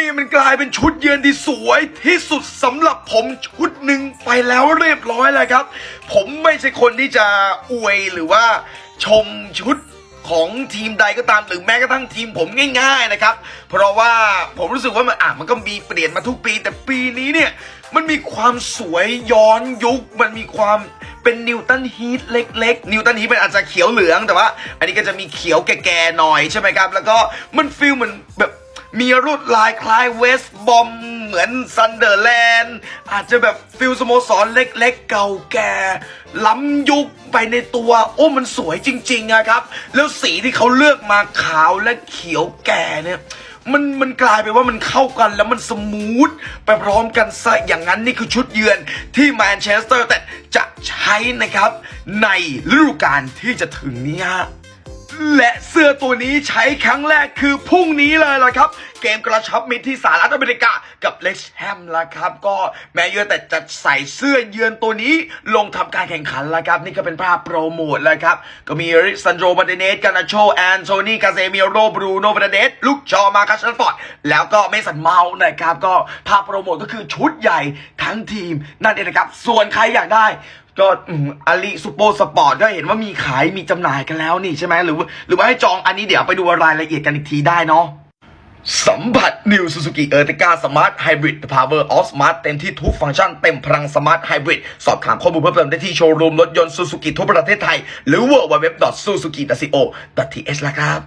นี่มันกลายเป็นชุดเยือนที่สวยที่สุดสำหรับผมชุดหนึ่งไปแล้วเรียบร้อยแล้วครับ ผมไม่ใช่คนที่จะอวยหรือว่าชมชุดของทีมใดก็ตามหรือแม้กระทั่งทีมผมง่ายๆนะครับ เพราะว่าผมรู้สึกว่ามันอะมันก็มีเปลี่ยนมาทุกปี แต่ปีนี้เนี่ยมันมีความสวยย้อนยุค มันมีความเป็นนิวตันฮีทเล็กๆ นิวตันฮีทมันอาจจะเขียวเหลืองแต่ว่า อันนี้ก็จะมีเขียวแก่ๆหน่อยใช่ไหมครับ แล้วก็มันฟีลเหมือนแบบ มีรูดลายคล้ายเวสบอมเหมือนซันเดอร์แลนด์อาจจะแบบฟิลสโมสรเล็กๆ เก่าแก่ ล้ำยุคไปในตัว โอ้มันสวยจริงๆอะครับ แล้วสีที่เขาเลือกมาขาวและเขียวแก่เนี่ยมันมันกลายไปนว่ามันเข้ากันแล้วมันสมูทไปพร้อมกันซะอย่างนั้นนี่คือชุดเยือนที่แมนเชสเตอร์แต่จะใช้นะครับในฤดูกาลที่จะถึงนี้ฮะ และเสื้อตัวนี้ใช้ครั้งแรกคือพรุ่งนี้เลยล่ะครับ เกมกระชับมิตรที่สหรัฐอเมริกากับเล็กแฮมละครับ ก็แม้เยอะแต่จะใส่เสื้อเยือนตัวนี้ลงทำการแข่งขันล้วครับ นี่ก็เป็นภาพโปรโมทแล้วครับ ก็มีริซันโดบาเดเนสกานาโชแอนโทนีกาเซมิโรบรูโนบาเดสลูกชอมาคัสชันฟอร์ดแล้วก็เมสันเมาส์นะครับ ก็ภาพโปรโมทก็คือชุดใหญ่ทั้งทีมนั่นเองนะครับส่วนใครอยากได้ ก็อาลีซูเปอร์สปอร์ตก็เห็นว่ามีขายมีจำหน่ายกันแล้วนี่ใช่ไหมหรือว่าหรือว่าให้จองอันนี้เดี๋ยวไปดูรายละเอียดกันอีกทีได้เนาะสัมผัส New Suzuki Ertiga Smart Hybrid The Power of Smart เต็มที่ทุกฟังก์ชันเต็มพลัง Smart Hybrid สอบถามข้อมูลเพิ่มเติมได้ที่โชว์รูมรถยนต์ Suzuki ทั่วประเทศไทย หรือ www.suzuki.co.th ละครับ